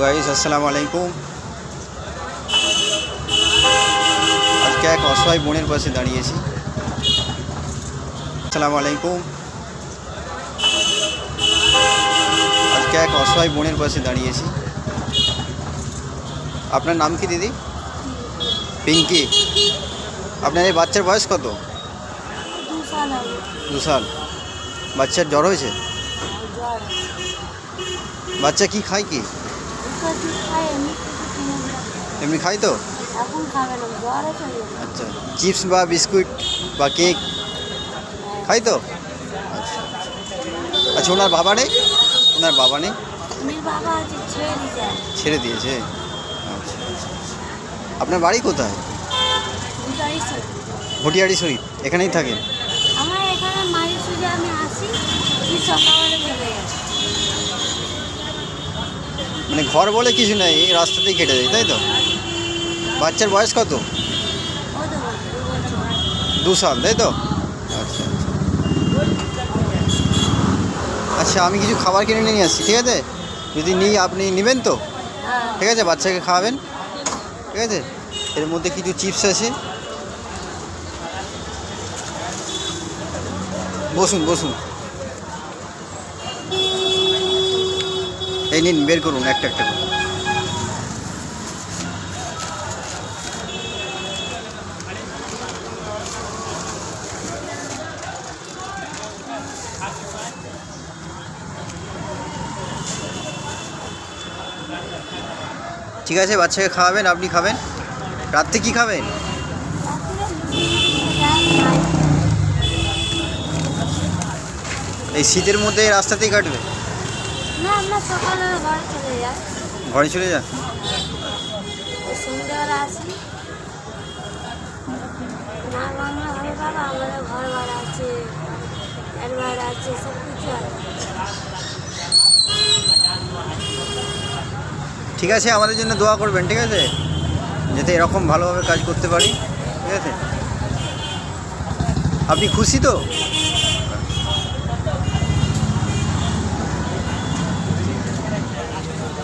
Guys আসসালামু আলাইকুম আজকে এক অসহায় বোনের পাশে দাঁড়িয়েছি আসসালামু আলাইকুম আজকে এক অসহায় বোনের পাশে দাঁড়িয়েছি আপনার নাম কি দিদি পিঙ্কি আপনার এই বাচ্চার বয়স কত দু সাল হবে দু সাল বাচ্চার জ্বর হয়েছে জ্বর বাচ্চা কি খায় কি ওষুধ দুধ খায় এমনি খায় তো। আচ্ছা চিপস বা বিস্কুট বা কেক? খাই তো? আচ্ছা আচ্ছা। ওনার বাবা নেই? ওনার বাবা নেই? মেয়ের ছেড়ে দিয়েছে। আচ্ছা আচ্ছা। আপনার বাড়ি কোথায়? ভটিয়ারি শরীফ এখানেই থাকেন? আমার এখানে সুঝে আমি আসি সকালে মানে ঘর বলে কিছু নেই রাস্তাতেই কেটে যায়, তাই তো? বাচ্চার বয়স কত? দু সাল, তাই তো? আচ্ছা আচ্ছা। আচ্ছা আমি কিছু খাবার কিনে নিয়ে আসছি, ঠিক আছে? যদি নিই, আপনি নেবেন তো? ঠিক আছে, বাচ্চাকে খাওয়াবেন, ঠিক আছে? এর মধ্যে কিছু চিপস আছে। বসুন বসুন। এই নিন, বের করুন, একটা একটা ঠিক আছে, বাচ্চাকে খাওয়াবেন, আপনি খাবেন। রাত্রে কি খাবেন? এই শীতের মধ্যে রাস্তাতেই কাটবে। না আমরা সকালে ঘরে চলে যাই। ঘরে চলে যান সন্ধ্যেবেলা আসি। না বাংলা হবে বাবা আমাদের ঘর ভাড়া আছে এর ভাড়া আছে সব কিছু ঠিক আছে আমাদের জন্য দোয়া করবেন ঠিক আছে? যাতে এরকম ভালোভাবে কাজ করতে পারি ঠিক আছে? আপনি খুশি তো?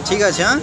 ঠিক আছে হ্যাঁ?